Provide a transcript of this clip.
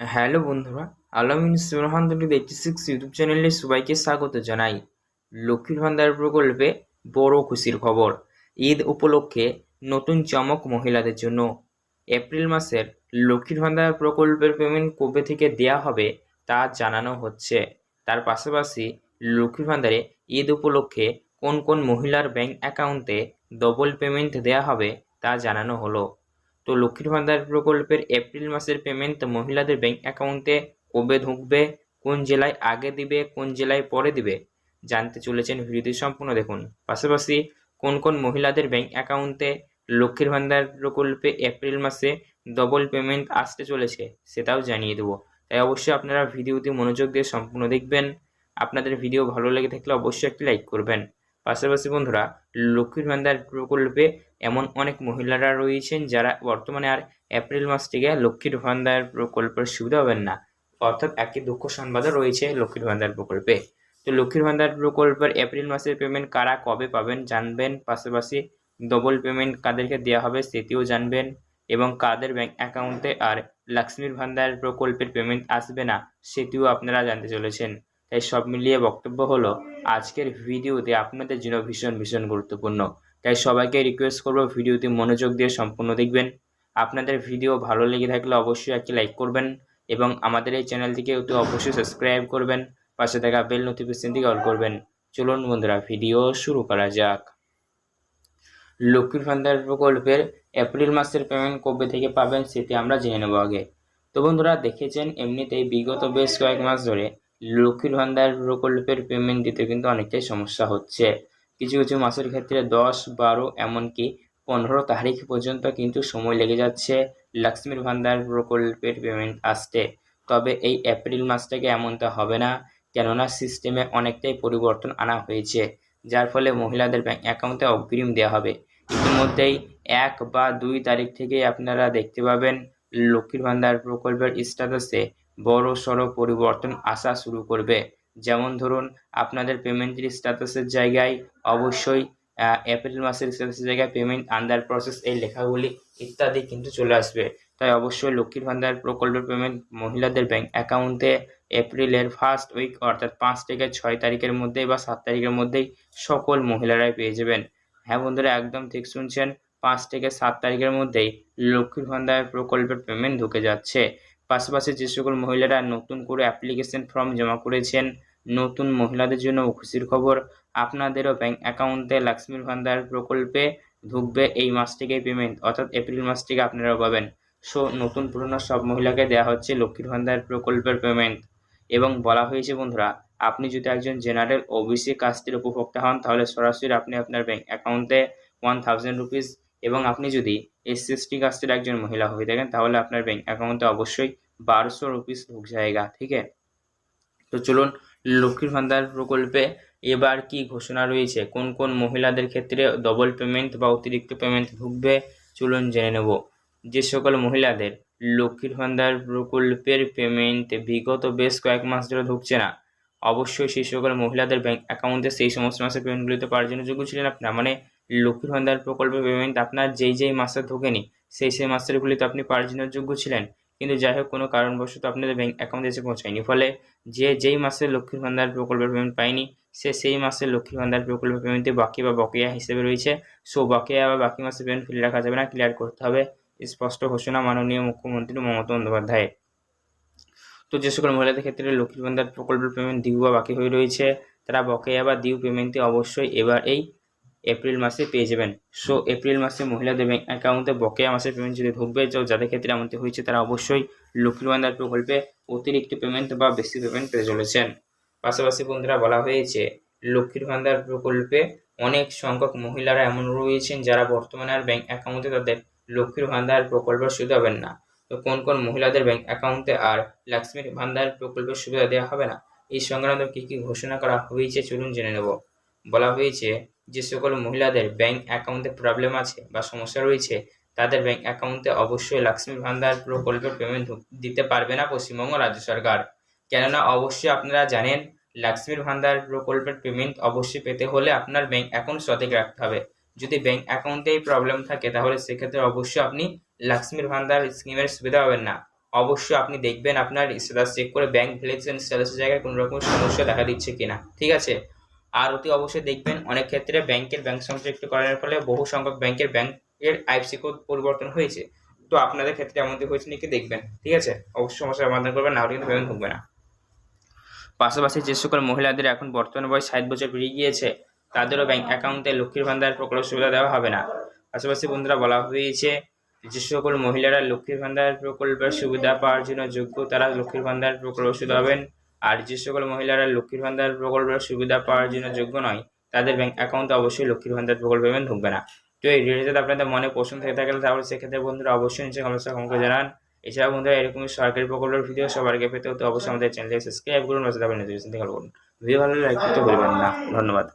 Hello বন্ধুরা, আলামিন সুরহান eighty six YouTube চ্যানেলে সবাইকে স্বাগত জানাই। লক্ষ্মীর ভান্ডার প্রকল্পে বড় খুশির খবর। ঈদ উপলক্ষে নতুন চমক মহিলাদের জন্য। এপ্রিল মাসের লক্ষ্মীর ভান্ডার প্রকল্পের পেমেন্ট কবে থেকে দেয়া হবে তা জানানো হচ্ছে। তার পাশাপাশি লক্ষ্মীর ভান্ডারে ঈদ উপলক্ষে কোন কোন মহিলার ব্যাংক অ্যাকাউন্টে ডবল পেমেন্ট দেয়া হবে তা জানানো হলো। তো লক্ষ্মীর ভান্ডার প্রকল্পের এপ্রিল মাসের পেমেন্ট মহিলাদের ব্যাংক অ্যাকাউন্টে কবে ঢুকবে, কোন জেলায় আগে দিবে, কোন জেলায় পরে দিবে, জানতে চলেছেন ভিডিওটি সম্পূর্ণ দেখুন। পাশাপাশি কোন কোন মহিলাদের ব্যাংক অ্যাকাউন্টে লক্ষ্মীর ভান্ডার প্রকল্পে এপ্রিল মাসে ডবল পেমেন্ট আসতে চলেছে, সেটাও জানিয়ে দেবো। তাই অবশ্যই আপনারা ভিডিওটি মনোযোগ দিয়ে সম্পূর্ণ দেখবেন। আপনাদের ভিডিও ভালো লেগে থাকলে অবশ্যই একটি লাইক করবেন। পাশাপাশি বন্ধুরা, লক্ষ্মীর ভান্ডার প্রকল্পে এমন অনেক মহিলারা রয়েছেন যারা বর্তমানে আর এপ্রিল মাস থেকে লক্ষ্মীর ভান্ডার প্রকল্পের সুবিধা হবেন না। অর্থাৎ একটি দুঃখ সংবাদও রয়েছে লক্ষ্মীর ভান্ডার প্রকল্পে। তো লক্ষ্মীর ভান্ডার প্রকল্পের এপ্রিল মাসের পেমেন্ট কারা কবে পাবেন জানবেন, পাশাপাশি ডবল পেমেন্ট কাদেরকে দেওয়া হবে সেটিও জানবেন এবং কাদের ব্যাংক অ্যাকাউন্টে আর লক্ষ্মীর ভান্ডার প্রকল্পের পেমেন্ট আসবে না সেটিও আপনারা জানতে চলেছেন। তাই সব মিলিয়ে বক্তব্য হলো, আজকের ভিডিওতে আপনাদের জন্য ভীষণ ভীষণ গুরুত্বপূর্ণ। তাই সবাইকে রিকোয়েস্ট করব ভিডিওটি মনোযোগ দিয়ে সম্পূর্ণ দেখবেন। আপনাদের ভিডিও ভালো লেগে থাকলে অবশ্যই একটি লাইক করবেন এবং আমাদের এই চ্যানেলটিকে একটু অবশ্যই সাবস্ক্রাইব করবেন, পাশে থাকা বেল নোটিফিকেশনটিকে অল করবেন। চলুন বন্ধুরা, ভিডিও শুরু করা যাক। লক্ষ্মীর ভান্ডার প্রকল্পের এপ্রিল মাসের পেমেন্ট কবে থেকে পাবেন সেটি আমরা জেনে নেব আগে। তো বন্ধুরা, দেখেছেন, এমনিতেই বিগত বেশ কয়েক মাস ধরে লক্ষ্মীর ভান্ডার প্রকল্পের পেমেন্ট দিতে কিন্তু অনেকটাই সমস্যা হচ্ছে। কিছু কিছু মাসের ক্ষেত্রে দশ, বারো, এমনকি পনেরো তারিখ পর্যন্ত কিন্তু সময় লেগে যাচ্ছে লক্ষ্মীর ভান্ডার প্রকল্পের পেমেন্ট আসতে। তবে এই এপ্রিল মাস থেকে এমনটা হবে না, কেননা সিস্টেমে অনেকটাই পরিবর্তন আনা হয়েছে, যার ফলে মহিলাদের ব্যাংক অ্যাকাউন্টে অগ্রিম দেওয়া হবে। ইতিমধ্যেই এক বা দুই তারিখ থেকেই আপনারা দেখতে পাবেন লক্ষ্মীর ভান্ডার প্রকল্পের স্ট্যাটাসে বড় সড়ো পরিবর্তন আসা শুরু করবে। যেমন ধরুন, আপনাদের পেমেন্টের স্ট্যাটাসের জায়গায় অবশ্যই এপ্রিল মাসের স্ট্যাটাসের জায়গায় পেমেন্ট আন্ডার প্রসেস এই লেখাগুলি ইত্যাদি কিন্তু চলে আসবে। তাই অবশ্যই লক্ষ্মীর ভান্ডার প্রকল্পের পেমেন্ট মহিলাদের ব্যাংক অ্যাকাউন্টে এপ্রিলের ফার্স্ট উইক অর্থাৎ পাঁচ থেকে ছয় তারিখের মধ্যে বা সাত তারিখের মধ্যেই সকল মহিলারাই পেয়ে যাবেন। হ্যাঁ বন্ধুরা, একদম ঠিক শুনছেন, পাঁচ থেকে সাত তারিখের মধ্যেই লক্ষ্মীর ভান্ডার প্রকল্পের পেমেন্ট ঢুকে যাচ্ছে। পাশাপাশি যে সকল মহিলারা নতুন করে অ্যাপ্লিকেশন ফর্ম জমা করেছেন, নতুন মহিলাদের জন্য খুশির খবর, আপনাদেরও ব্যাংক অ্যাকাউন্টে লক্ষ্মীর ভান্ডার প্রকল্পে ঢুকবে এই মাস পেমেন্ট অর্থাৎ এপ্রিল মাস থেকে আপনারাও পাবেন। সো নতুন পুরনো সব মহিলাকে দেওয়া হচ্ছে লক্ষ্মীর ভান্ডার প্রকল্পের পেমেন্ট এবং বলা হয়েছে বন্ধুরা, আপনি যদি একজন জেনারেল ওবিসি কাস্টের উপভোক্তা হন, তাহলে সরাসরি আপনি আপনার ব্যাংক অ্যাকাউন্টে ওয়ান থাউজেন্ড রুপিস এবং আপনি যদি এসসি, এসটি কাস্টের একজন মহিলা হয়ে থাকেন, তাহলে আপনার ব্যাংক অ্যাকাউন্টে অবশ্যই বারোশো রুপিস ঢুক জায়গা, ঠিক আছে? তো চলুন, লক্ষ্মীর ভান্ডার প্রকল্পে এবার কি ঘোষণা রয়েছে? কোন কোন মহিলাদের ক্ষেত্রে ডবল পেমেন্ট বা অতিরিক্ত পেমেন্ট ঢুকবে চলুন জেনে নেব। যে সকল মহিলাদের লক্ষ্মীর ভান্ডার প্রকল্পের পেমেন্ট বিগত বেশ কয়েক মাস ধরে ঢুকছে না। অবশ্যই সেই সকল মহিলাদের ব্যাংক অ্যাকাউন্টে সেই সমস্ত মাসের পেমেন্টগুলিতে পাওয়ার জন্য যোগ্য ছিলেন আপনার। মানে লক্ষ্মীর ভান্ডার প্রকল্পের পেমেন্ট আপনার যেই যেই মাসে ঢোকেনি, সেই সেই মাসেরগুলিতে আপনি পাওয়ার জন্য যোগ্য ছিলেন। কিন্তু যাই হোক কোনো কারণবশত আপনাদের ব্যাংক অ্যাকাউন্টে এসে পৌঁছায়নি। ফলে যে যেই মাসে লক্ষ্মীর ভান্ডার প্রকল্পের পেমেন্ট পায়নি সে সেই মাসে লক্ষ্মীর ভান্ডার প্রকল্পের পেমেন্টে বাকি বা বকেয়া হিসেবে রয়েছে। সো, বকেয়া বা বাকি মাসে পেমেন্ট ফেলে রাখা যাবে না ক্লিয়ার করতে হবে। স্পষ্ট ঘোষণা মাননীয় মুখ্যমন্ত্রী মমতা বন্দ্যোপাধ্যায় তো যে সকল মহিলাদের ক্ষেত্রে লক্ষ্মীর ভান্ডার প্রকল্পের পেমেন্ট দিউ বা বাকি হয়ে রয়েছে, তারা বকেয়া বা দিউ পেমেন্টটি অবশ্যই এবার এই এপ্রিল মাসে পেয়ে যাবেন। সো এপ্রিল মাসে মহিলাদের ব্যাংক অ্যাকাউন্টে বকেয়া মাসের পেমেন্ট যদি ঢুকবে, তো যাদের ক্ষেত্রে এমনটি হয়েছে, তারা অবশ্যই লক্ষ্মীর ভান্ডার প্রকল্পে অতিরিক্ত পেমেন্ট বা বেশি পেমেন্ট পেয়ে চলেছেন। পাশাপাশি বন্ধুরা, বলা হয়েছে, লক্ষ্মীর ভান্ডার প্রকল্পে অনেক সংখ্যক মহিলারা এমন রয়েছেন যারা বর্তমানে আর ব্যাংক অ্যাকাউন্টে তাদের লক্ষ্মীর ভান্ডার প্রকল্পের সুবিধা হবেন না। তো কোন কোন মহিলাদের ব্যাংক অ্যাকাউন্টে আর লক্ষ্মীর ভান্ডার প্রকল্পের সুবিধা দেওয়া হবে না? এই সংক্রান্ত কী কী ঘোষণা করা হয়েছে, চলুন জেনে নেব। বলা হয়েছে যে সকল মহিলাদের ব্যাংক অ্যাকাউন্টে প্রবলেম আছে বা সমস্যা রয়েছে, তাদের ব্যাংক অ্যাকাউন্টে অবশ্যই লক্ষ্মী ভান্ডার প্রকল্পের পেমেন্ট দিতে পারবে না পশ্চিমবঙ্গ রাজ্য সরকার। কেননা অবশ্যই আপনারা জানেন লক্ষ্মীর ভান্ডার প্রকল্পের পেমেন্ট অবশ্যই পেতে হলে আপনার ব্যাংক অ্যাকাউন্ট সঠিক রাখতে হবে। যদি ব্যাংক অ্যাকাউন্টেই প্রবলেম থাকে, তাহলে সেক্ষেত্রে অবশ্যই আপনি লক্ষ্মীর ভান্ডার স্কিমের সুবিধা পাবেন না। অবশ্যই আপনি দেখবেন আপনার স্ট্যাটাস চেক করে ব্যাংক ভ্যালিডেশন স্ট্যাটাসের জায়গায় কোনো রকম সমস্যা দেখা দিচ্ছে কিনা। ঠিক আছে? আর অতি অবশ্যই দেখবেন। অনেক ক্ষেত্রে ব্যাংকের ব্যাংক করার ফলে বহু সংখ্যক ব্যাংকের ব্যাংকের আইএফসি কোড পরিবর্তন হয়েছে। তো আপনাদের ক্ষেত্রে এমনটি হয়েছে নাকি দেখবেন। ঠিক আছে? অবশ্যই সমস্যার সমাধান করবেন, না হলে কিন্তু পেমেন্ট ঢুকবে না। পাশাপাশি যে সকল মহিলাদের এখন বর্তমান বয়স ষাট বছর পেরিয়ে গিয়েছে, তাদেরও ব্যাংক অ্যাকাউন্টে লক্ষ্মীর ভান্ডার প্রকল্প সুবিধা দেওয়া হবে না। পাশাপাশি বন্ধুরা বলা হয়েছে, যে সকল মহিলারা লক্ষ্মীর ভান্ডার প্রকল্পের সুবিধা পাওয়ার জন্য যোগ্য, তারা লক্ষ্মীর ভান্ডার প্রকল্প সুবিধা পাবেন আর যে সকল মহিলারা লক্ষ্মীর ভান্ডার প্রকল্পের সুবিধা পাওয়ার জন্য যোগ্য নয়, তাদের ব্যাংক অ্যাকাউন্টে অবশ্যই লক্ষ্মীর ভান্ডার প্রকল্প পেমেন্ট ঢুকবে না। তো এই ভিডিওতে আপনাদের মনে পছন্দ থেকে থাকলে তাহলে সেক্ষেত্রে বন্ধুরা অবশ্যই নিচে কমেন্টে করে জানান। এছাড়া বন্ধুরা, এরকমই সরকারি প্রকল্পের ভিডিও সবার আগে পেতে হতে অবশ্যই আমাদের চ্যানেলকে সাবস্ক্রাইব করুন বা সাবস্ক্রাইব করুন। ভিডিও ভালো লাগলে করতে ভুলবেন না। ধন্যবাদ।